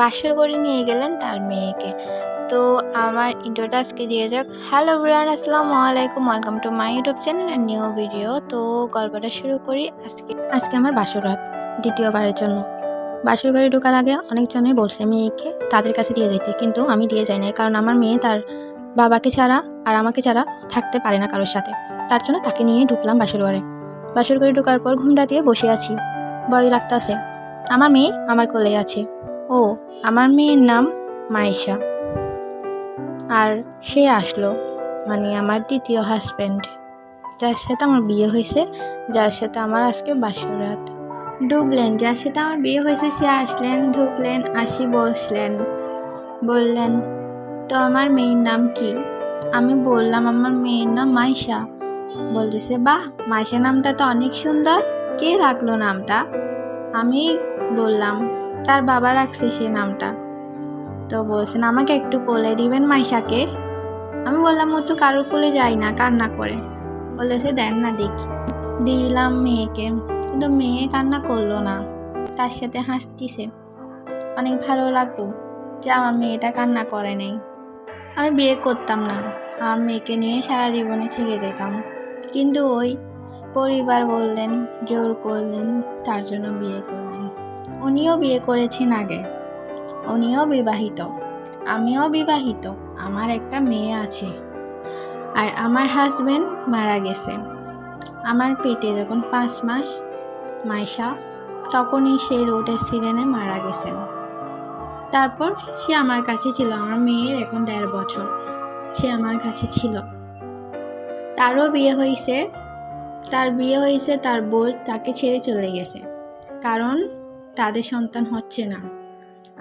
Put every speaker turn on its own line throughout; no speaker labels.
বাসর করে নিয়ে গেলেন তার মেয়েকে। তো আমার ইন্ট্রোটা আজকে দিয়ে যাক। হ্যালো ব্রিয়ান আসসালামু আলাইকুম। Welcome to my YouTube channel new video তো গল্পটা শুরু করি আজকে। আজকে আমার বাসর রাত, দ্বিতীয়বারের জন্য। বাসর ঘরে ঢোকার আগে অনেকজনই বলছে মেয়েকে তাদের কাছে দিয়ে যেতে, কিন্তু আমি দিয়ে যাই নাই, কারণ আমার মেয়ে তার বাবাকে ছাড়া আর আমাকে ছাড়া থাকতে পারে না কারোর সাথে। তার জন্য তাকে নিয়ে ঢুকলাম বাসর ঘরে। বাসর ঘরে ঢোকার পর ঘুমটা দিয়ে বসে আছি। ভয় লাগতাছে। আমার মেয়ে আমার কোলে আছে। ও, আমার মেয়ের নাম মাইশা আর সে আসলো মানে আমার দ্বিতীয় হাজব্যান্ড যার সাথে আমার বিয়ে হয়েছে, যার সাথে আমার আজকে বাসর রাত ঢুকলেন, যার সাথে আমার বিয়ে হয়েছে, সে আসলেন, ঢুকলেন, আসি বসলেন। বললেন, তো আমার মেয়ের নাম কি? আমি বললাম, আমার মেয়ের নাম মাইশা বলতেছে, বাহ মাইশা নামটা তো অনেক সুন্দর। কে রাখল নামটা? আমি বললাম তার বাবা রাখছে সে নামটা। তো বলছেন, আমাকে একটু কোলে দিবেন মাইশাকে? আমি বললাম ও তো কারোর কোলে যাই না, কান্না করে। বলেছে, দেন না দেখি। দিলাম মেয়েকে, কিন্তু মেয়ে কান্না করল না। তার সাথে হাসতিছে, অনেক ভালো লাগল যে আমার মেয়েটা কান্না করে নেই। আমি বিয়ে করতাম না আমার মেয়েকে নিয়ে সারা জীবনে থেকে যেতাম। কিন্তু ওই পরিবার বললেন, জোর করলেন, তার জন্য বিয়ে করলেন। উনিও বিয়ে করেছেন আগে। উনিও বিবাহিত। আমিও বিবাহিত। আমার একটা মেয়ে আছে। আর আমার হাজব্যান্ড মারা গেছে। আমার পেটে যখন পাঁচ মাস মাইশা, তখনই সেই রোডের সিরেনে মারা গেছেন। তারপর সে আমার কাছে ছিল। আমার মেয়ের এখন দেড় বছর। সে আমার কাছে ছিল। তারও বিয়ে হয়েছে। তার বিয়ে হয়েছে, তার বউ তাকে ছেড়ে চলে গেছে। কারণ তাদের সন্তান হচ্ছে না।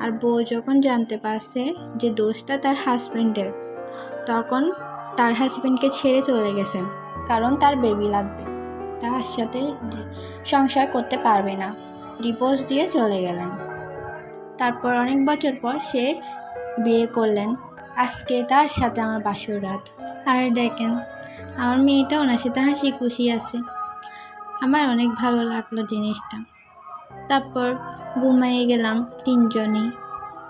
আর বউ যখন জানতে পারছে যে দোষটা তার হাজবেন্ডের তখন তার হাজব্যান্ডকে ছেড়ে চলে গেছেন কারণ তার বেবি লাগবে। তার সাথে সংসার করতে পারবে না। ডিভোর্স দিয়ে চলে গেলেন। তারপর অনেক বছর পর সে বিয়ে করলেন। আজকে তার সাথে আমার বাসর রাত। আর দেখেন, আমার মেয়েটা ওনার সাথে হাসি খুশি আছে। আমার অনেক ভালো লাগল জিনিসটা। তারপর ঘুমাইয়ে গেলাম তিনজনই।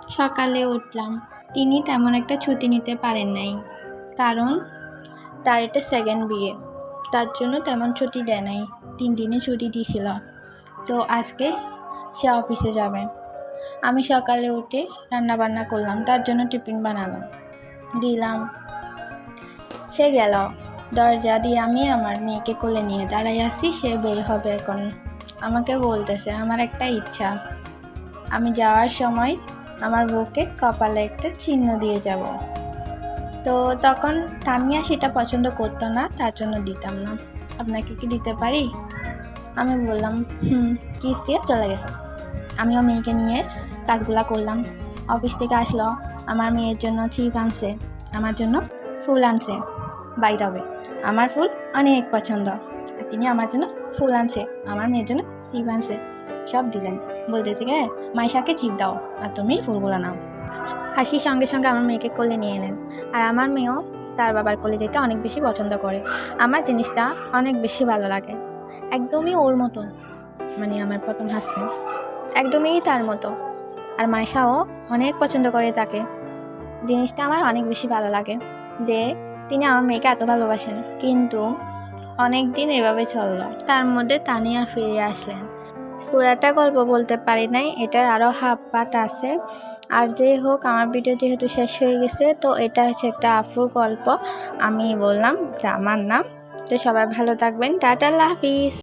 সকালে উঠলাম। তিনি তেমন একটা ছুটি নিতে পারেন নাই, কারণ তার এটা সেকেন্ড বিয়ে। তার জন্য তেমন ছুটি দেয় নাই, তিন দিনে ছুটি দিয়েছিল তো আজকে সে অফিসে যাবে। আমি সকালে উঠে রান্না বান্না করলাম, তার জন্য টিফিন বানালাম। দিলাম। সে গেল। দরজা দিয়ে আমি আমার মেয়েকে কোলে নিয়ে দাঁড়াই আছি, সে বের হবে এখন। আমাকে বলতেছে, আমার একটা ইচ্ছা। আমি যাওয়ার সময় আমার বউকে কপালে একটা চিহ্ন দিয়ে যাব। তো তখন তানিয়া সেটা পছন্দ করতো না, তার জন্য দিতাম না। আপনাকে কি দিতে পারি? আমি বললাম, হুম, কিস দিয়ে চলে গেছে। আমিও মেয়েকে নিয়ে কাজগুলা করলাম। অফিস থেকে আসলো, আমার মেয়ের জন্য চিপ আনছে, আমার জন্য ফুল আনছে। বাই হবে আমার ফুল অনেক পছন্দ। তিনি আমার জন্য ফুল আনছে, আমার মেয়ের জন্য চিপ আনছে। সব দিলেন। বলতেছে গে মাইশাকে চিপ দাও আর তুমি ফুলগুলো নাও। হাসির সঙ্গে সঙ্গে আমার মেয়েকে কোলে নিয়ে নেন। আর আমার মেয়েও তার বাবার কোলে যেতে অনেক বেশি পছন্দ করে। আমার জিনিসটা অনেক বেশি ভালো লাগে। একদমই ওর মতো। মানে আমার প্রথম হাসবেন্ড একদমই তার মতো। আর মাইশাও অনেক পছন্দ করে তাকে। জিনিসটা আমার অনেক বেশি ভালো লাগে। যে তিনি আমার মেয়েকে এত ভালোবাসেন। কিন্তু অনেক দিন এভাবে চলল। তার মধ্যে তানিয়া ফিরে আসলেন। পুরাটা গল্প বলতে পারি নাই, এটার আরও হাফ পার্ট আছে। আর যেই হোক, আমার ভিডিও যেহেতু শেষ হয়ে গেছে, তো এটা হচ্ছে একটা আফুর গল্প। আমি বললাম আমার নাম। তো সবাই ভালো থাকবেন। টাটা হাফিজ।